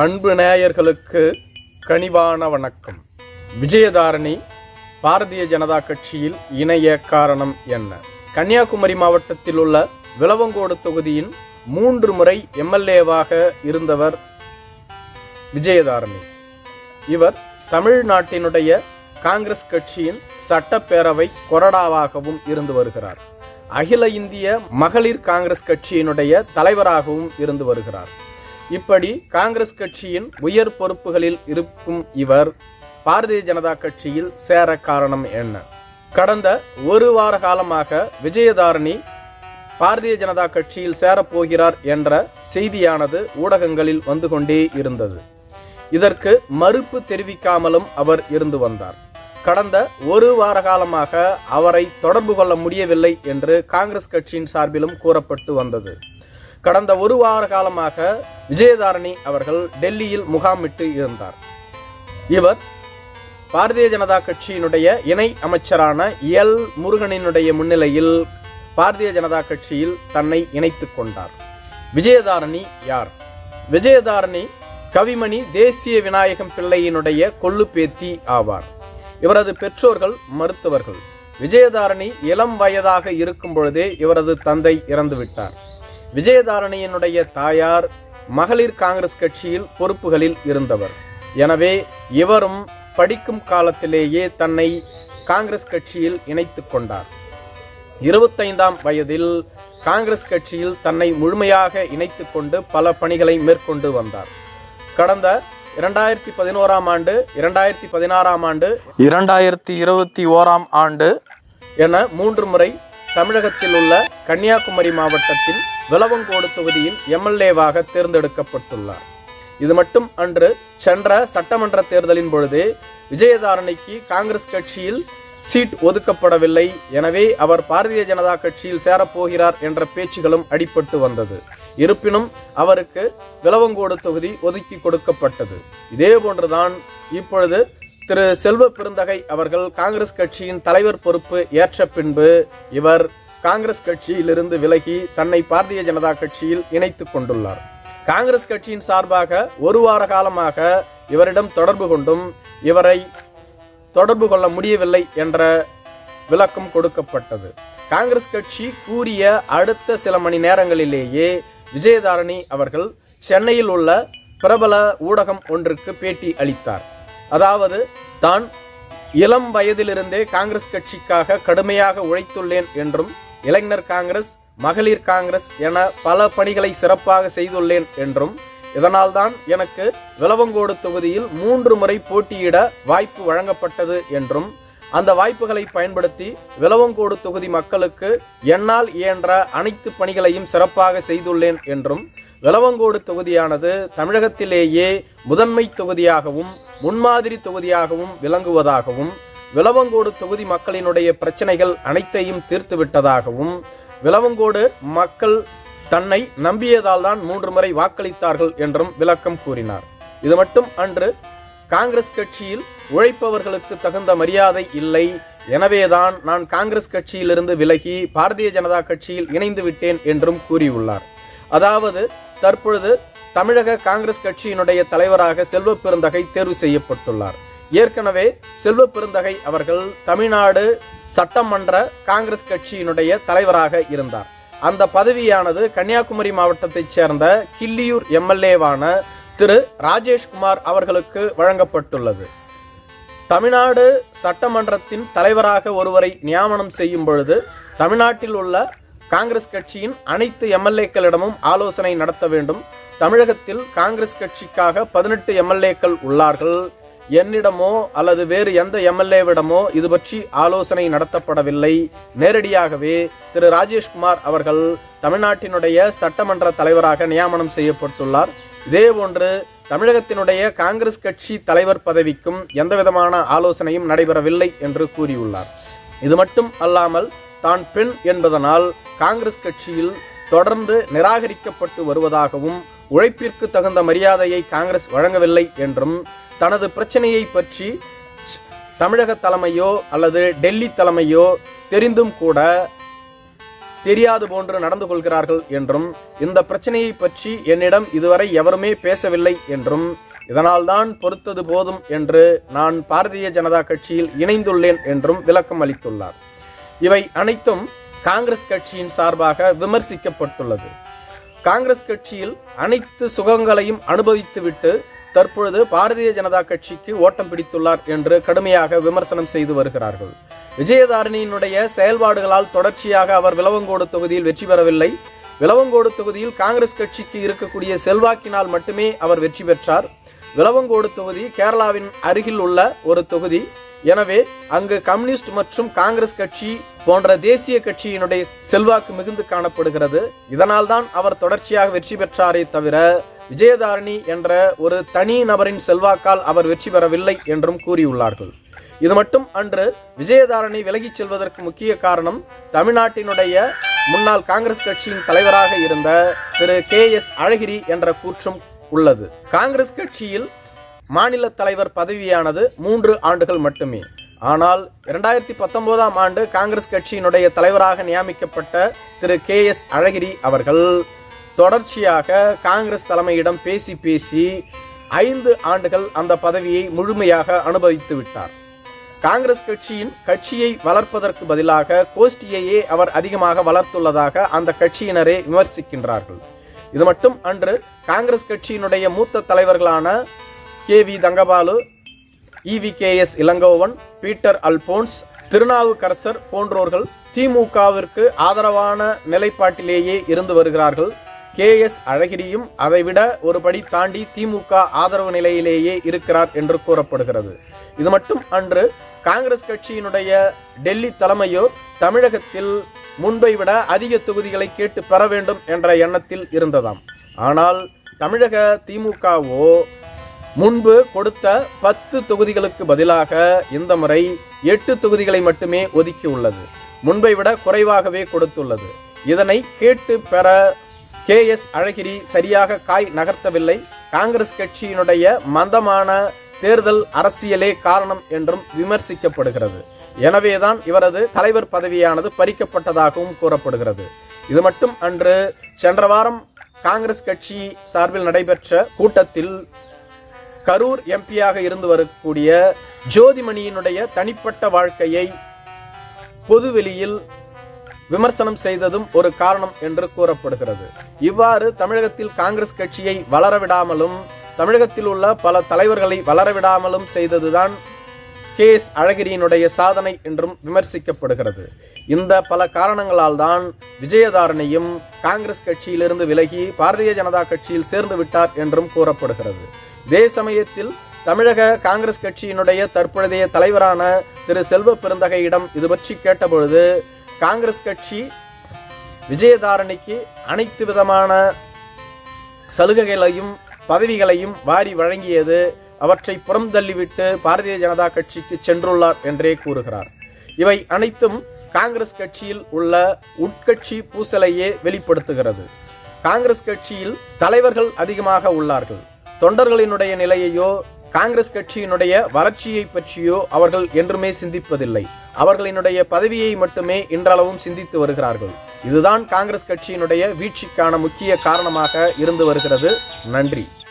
அன்பு நேயர்களுக்கு கனிவான வணக்கம். விஜயதாரணி பாரதிய ஜனதா கட்சியில் இணைய காரணம் என்ன? கன்னியாகுமரி மாவட்டத்தில் உள்ள விளவங்கோடு தொகுதியின் மூன்று முறை எம்எல்ஏவாக இருந்தவர் விஜயதாரணி. இவர் தமிழ்நாட்டினுடைய காங்கிரஸ் கட்சியின் சட்டப்பேரவை கொறடாவாகவும் இருந்து வருகிறார். அகில இந்திய மகளிர் காங்கிரஸ் கட்சியினுடைய தலைவராகவும் இருந்து வருகிறார். இப்படி காங்கிரஸ் கட்சியின் உயர் பொறுப்புகளில் இருக்கும் இவர் பாரதிய ஜனதா கட்சியில் சேர காரணம் என்ன? கடந்த ஒரு வார காலமாக விஜயதாரணி பாரதிய ஜனதா கட்சியில் சேரப்போகிறார் என்ற செய்தியானது ஊடகங்களில் வந்து கொண்டே இருந்தது. இதற்கு மறுப்பு தெரிவிக்காமலும் அவர் இருந்து வந்தார். கடந்த ஒரு வார காலமாக அவரை தொடர்பு கொள்ள முடியவில்லை என்று காங்கிரஸ் கட்சியின் சார்பிலும் கூறப்பட்டு வந்தது. கடந்த ஒரு வார காலமாக விஜயதாரணி அவர்கள் டெல்லியில் முகாமிட்டு இருந்தார். இவர் பாரதிய ஜனதா கட்சியினுடைய இணை அமைச்சரான எல் முருகனினுடைய முன்னிலையில் பாரதிய ஜனதா கட்சியில் தன்னை இணைத்துக் கொண்டார். விஜயதாரணி யார்? விஜயதாரணி கவிமணி தேசிய விநாயகம் பிள்ளையினுடைய கொள்ளு பேத்தி ஆவார். இவரது பெற்றோர்கள் மருத்துவர்கள். விஜயதாரணி இளம் வயதாக இருக்கும் பொழுதே இவரது தந்தை இறந்துவிட்டார். விஜயதாரணியினுடைய தாயார் மகளிர் காங்கிரஸ் கட்சியில் பொறுப்புகளில் இருந்தவர். எனவே இவரும் படிக்கும் காலத்திலேயே தன்னை காங்கிரஸ் கட்சியில் இணைத்துக் கொண்டார். இருபத்தைந்தாம் வயதில் காங்கிரஸ் கட்சியில் தன்னை முழுமையாக இணைத்துக் கொண்டு பல பணிகளை மேற்கொண்டு வந்தார். கடந்த இரண்டாயிரத்தி பதினோராம் ஆண்டு இரண்டாயிரத்தி பதினாறாம் ஆண்டு இரண்டாயிரத்தி இருபத்தி ஓராம் ஆண்டு என மூன்று முறை தமிழகத்தில் உள்ள கன்னியாகுமரி மாவட்டத்தில் விளவங்கோடு தொகுதியின் எம்எல்ஏவாக தேர்ந்தெடுக்கப்பட்டுள்ளார். இது மட்டும் அன்று சென்ற சட்டமன்ற தேர்தலின் பொழுது விஜயதாரணிக்கு காங்கிரஸ் கட்சியில் சீட் ஒதுக்கப்படவில்லை. எனவே அவர் பாரதிய ஜனதா கட்சியில் சேரப்போகிறார் என்ற பேச்சுகளும் அடிபட்டு வந்தது. இருப்பினும் அவருக்கு விளவங்கோடு தொகுதி ஒதுக்கி கொடுக்கப்பட்டது. இதே போன்றுதான் இப்பொழுது திரு செல்வ பெருந்தகை அவர்கள் காங்கிரஸ் கட்சியின் தலைவர் பொறுப்பு ஏற்ற பின்பு இவர் காங்கிரஸ் கட்சியிலிருந்து விலகி தன்னை பாரதிய ஜனதா கட்சியில் இணைத்துக் கொண்டுள்ளார். காங்கிரஸ் கட்சியின் சார்பாக ஒரு வார காலமாக இவரிடம் தொடர்பு கொண்டும் இவரை தொடர்பு கொள்ள முடியவில்லை என்ற விளக்கம் கொடுக்கப்பட்டது. காங்கிரஸ் கட்சி கூறிய அடுத்த சில மணி நேரங்களிலேயே விஜயதாரணி அவர்கள் சென்னையில் உள்ள பிரபல ஊடகம் ஒன்றுக்கு பேட்டி அளித்தார். அதாவது தான் இளம் வயதிலிருந்தே காங்கிரஸ் கட்சிக்காக கடுமையாக உழைத்துள்ளேன் என்றும் இளைஞர் காங்கிரஸ் மகளிர் காங்கிரஸ் என பல பணிகளை சிறப்பாக செய்துள்ளேன் என்றும் இதனால்தான் எனக்கு விளவங்கோடு தொகுதியில் மூன்று முறை போட்டியிட வாய்ப்பு வழங்கப்பட்டது என்றும் அந்த வாய்ப்புகளை பயன்படுத்தி விளவங்கோடு தொகுதி மக்களுக்கு என்னால் இயன்ற அனைத்து பணிகளையும் சிறப்பாக செய்துள்ளேன் என்றும் விளவங்கோடு தொகுதியானது தமிழகத்திலேயே முதன்மை தொகுதியாகவும் முன்மாதிரி தொகுதியாகவும் விளங்குவதாகவும் விளவங்கோடு தொகுதி மக்களினுடைய பிரச்சனைகள் அனைத்தையும் தீர்த்து விட்டதாகவும் விளவங்கோடு மக்கள் தன்னை நம்பியதால் தான் மூன்று முறை வாக்களித்தார்கள் என்றும் விளக்கம் கூறினார். இது மட்டும் அன்று காங்கிரஸ் கட்சியில் உழைப்பவர்களுக்கு தகுந்த மரியாதை இல்லை. எனவேதான் நான் காங்கிரஸ் கட்சியிலிருந்து விலகி பாரதிய ஜனதா கட்சியில் இணைந்து விட்டேன் என்றும் கூறியுள்ளார். அதாவது தற்பொழுது தமிழக காங்கிரஸ் கட்சியினுடைய தலைவராக செல்வ பெருந்தகை தேர்வு செய்யப்பட்டுள்ளார். ஏற்கனவே செல்வ பெருந்தகை அவர்கள் தமிழ்நாடு சட்டமன்ற காங்கிரஸ் கட்சியினுடைய தலைவராக இருந்தார். அந்த பதவியானது கன்னியாகுமரி மாவட்டத்தைச் சேர்ந்த கிள்ளியூர் எம்எல்ஏவான திரு ராஜேஷ்குமார் அவர்களுக்கு வழங்கப்பட்டுள்ளது. தமிழ்நாடு சட்டமன்றத்தின் தலைவராக ஒருவரை நியமனம் செய்யும் பொழுது தமிழ்நாட்டில் உள்ள காங்கிரஸ் கட்சியின் அனைத்து எம்எல்ஏக்களிடமும் ஆலோசனை நடத்த வேண்டும். தமிழகத்தில் காங்கிரஸ் கட்சிக்காக பதினெட்டு எம்எல்ஏக்கள் உள்ளார்கள். என்னிடமோ அல்லது வேறு எந்த எம்எல்ஏவிடமோ இது பற்றி ஆலோசனை நடத்தப்படவில்லை. நேரடியாகவே திரு ராஜேஷ்குமார் அவர்கள் தமிழ்நாட்டினுடைய சட்டமன்ற தலைவராக நியமனம் செய்யப்பட்டுள்ளார். இதேபோன்று தமிழகத்தினுடைய காங்கிரஸ் கட்சி தலைவர் பதவிக்கும் எந்தவிதமான ஆலோசனையும் நடைபெறவில்லை என்று கூறியுள்ளார். இது மட்டும் அல்லாமல் தான் பெண் என்பதனால் காங்கிரஸ் கட்சியில் தொடர்ந்து நிராகரிக்கப்பட்டு வருவதாகவும் உழைப்பிற்கு தகுந்த மரியாதையை காங்கிரஸ் வழங்கவில்லை என்றும் தனது பிரச்சனையை பற்றி தமிழக தலைமையோ அல்லது டெல்லி தலைமையோ தெரிந்தும் கூட தெரியாது போன்று நடந்து கொள்கிறார்கள் என்றும் இந்த பிரச்சனையை பற்றி என்னிடம் இதுவரை எவருமே பேசவில்லை என்றும் இதனால்தான் பொறுத்தது போதும் என்று நான் பாரதிய ஜனதா கட்சியில் இணைந்துள்ளேன் என்றும் விளக்கம் அளித்துள்ளார் இவை அனைத்தும் காங்கிரஸ் கட்சியின் சார்பாக விமர்சிக்கப்பட்டுள்ளது. காங்கிரஸ் கட்சியில் அனைத்து சுகங்களையும் அனுபவித்துவிட்டு தற்பொழுது பாரதிய ஜனதா கட்சிக்கு ஓட்டம் பிடித்துள்ளார் என்று கடுமையாக விமர்சனம் செய்து வருகிறார்கள். விஜயதாரணியினுடைய செயல்பாடுகளால் தொடர்ச்சியாக அவர் விலவங்கோடு தொகுதியில் வெற்றி பெறவில்லை. விலவங்கோடு தொகுதியில் காங்கிரஸ் கட்சிக்கு இருக்கக்கூடிய செல்வாக்கினால் மட்டுமே அவர் வெற்றி பெற்றார். விலவங்கோடு தொகுதி கேரளாவின் அருகில் உள்ள ஒரு தொகுதி. எனவே அங்கு கம்யூனிஸ்ட் மற்றும் காங்கிரஸ் கட்சி போன்ற தேசிய கட்சியினுடைய செல்வாக்கு மிகுந்து காணப்படுகிறது. இதனால்தான் அவர் தொடர்ச்சியாக வெற்றி பெற்றாரே தவிர விஜயதாரணி என்ற ஒரு தனி நபரின் செல்வாக்கால் அவர் வெற்றி பெறவில்லை என்றும் கூறியுள்ளார்கள். இது மட்டும் அன்று விஜயதாரணி விலகிச் செல்வதற்கு முக்கிய காரணம் தமிழ்நாட்டினுடைய முன்னாள் காங்கிரஸ் கட்சியின் தலைவராக இருந்த திரு கே எஸ் அழகிரி என்ற கூற்றும் உள்ளது. காங்கிரஸ் கட்சியில் மாநில தலைவர் பதவியானது மூன்று ஆண்டுகள் மட்டுமே. ஆனால் இரண்டாயிரத்தி பத்தொன்பதாம் ஆண்டு காங்கிரஸ் கட்சியினுடைய தலைவராக நியமிக்கப்பட்ட திரு கே எஸ் அழகிரி அவர்கள் தொடர்ச்சியாக காங்கிரஸ் தலைமையிடம் பேசி பேசி ஐந்து ஆண்டுகள் அந்த பதவியை முழுமையாக அனுபவித்து விட்டார். காங்கிரஸ் கட்சியின் கட்சியை வளர்ப்பதற்கு பதிலாக கோஷ்டியையே அவர் அதிகமாக வளர்த்துள்ளதாக அந்த கட்சியினரே விமர்சிக்கின்றார்கள். இது மட்டும் அன்று காங்கிரஸ் கட்சியினுடைய மூத்த தலைவர்களான கே வி தங்கபாலு இவிகேஎஸ் இளங்கோவன் பீட்டர் அல்போன்ஸ் திருநாவுக்கரசர் போன்றோர்கள் திமுகவிற்கு ஆதரவான நிலைப்பாட்டிலேயே இருந்து வருகிறார்கள். கே எஸ் அழகிரியும் அதைவிட ஒருபடி தாண்டி திமுக ஆதரவு நிலையிலேயே இருக்கிறார் என்று கூறப்படுகிறது. இது மட்டும் அன்று காங்கிரஸ் கட்சியினுடைய டெல்லி தலைமையோ தமிழகத்தில் முன்பை விட அதிக தொகுதிகளை கேட்டு பெற வேண்டும் என்ற எண்ணத்தில் இருந்ததாம். ஆனால் தமிழக திமுகவோ முன்பு கொடுத்த பத்து தொகுதிகளுக்கு பதிலாக இந்த முறை எட்டு தொகுதிகளை மட்டுமே ஒதுக்கி உள்ளது. முன்பை விட குறைவாகவே கொடுத்துள்ளது. இதனை கேட்டு பெற கே எஸ் அழகிரி சரியாக காய் நகர்த்தவில்லை. காங்கிரஸ் கட்சியினுடைய மந்தமான தேர்தல் அரசியலே காரணம் என்றும் விமர்சிக்கப்படுகிறது. எனவேதான் இவரது தலைவர் பதவியானது பறிக்கப்பட்டதாகவும் கூறப்படுகிறது. இது மட்டும் அன்று சென்ற வாரம் காங்கிரஸ் கட்சி சார்பில் நடைபெற்ற கூட்டத்தில் கரூர் எம்பியாக இருந்து வரக்கூடிய ஜோதிமணியினுடைய தனிப்பட்ட வாழ்க்கையை பொதுவெளியில் விமர்சனம் செய்ததும் ஒரு காரணம் என்று கூறப்படுகிறது. இவ்வாறு தமிழகத்தில் காங்கிரஸ் கட்சியை வளரவிடாமலும் தமிழகத்தில் உள்ள பல தலைவர்களை வளரவிடாமலும் செய்ததுதான் கே எஸ் அழகிரியினுடைய சாதனை என்றும் விமர்சிக்கப்படுகிறது. இந்த பல காரணங்களால் தான் விஜயதாரணியும் காங்கிரஸ் கட்சியிலிருந்து விலகி பாரதிய ஜனதா கட்சியில் சேர்ந்து விட்டார் என்றும் கூறப்படுகிறது. இதே சமயத்தில் தமிழக காங்கிரஸ் கட்சியினுடைய தற்பொழுதைய தலைவரான திரு செல்வ பெருந்தகையிடம் இது பற்றி கேட்டபொழுது காங்கிரஸ் கட்சி விஜயதாரணிக்கு அனைத்து விதமான சலுகைகளையும் பதவிகளையும் வாரி வழங்கியது அவற்றை புறம் தள்ளிவிட்டு பாரதிய ஜனதா கட்சிக்கு சென்றுள்ளார் என்றே கூறுகிறார். இவை அனைத்தும் காங்கிரஸ் கட்சியில் உள்ள உட்கட்சி பூசலையே வெளிப்படுத்துகிறது. காங்கிரஸ் கட்சியில் தலைவர்கள் அதிகமாக உள்ளார்கள். தொண்டர்களினுடைய நிலையையோ காங்கிரஸ் கட்சியினுடைய வளர்ச்சியை பற்றியோ அவர்கள் என்றுமே சிந்திப்பதில்லை. அவர்களினுடைய பதவியை மட்டுமே இன்றளவும் சிந்தித்து வருகிறார்கள். இதுதான் காங்கிரஸ் கட்சியினுடைய வீழ்ச்சிக்கான முக்கிய காரணமாக இருந்து வருகிறது. நன்றி.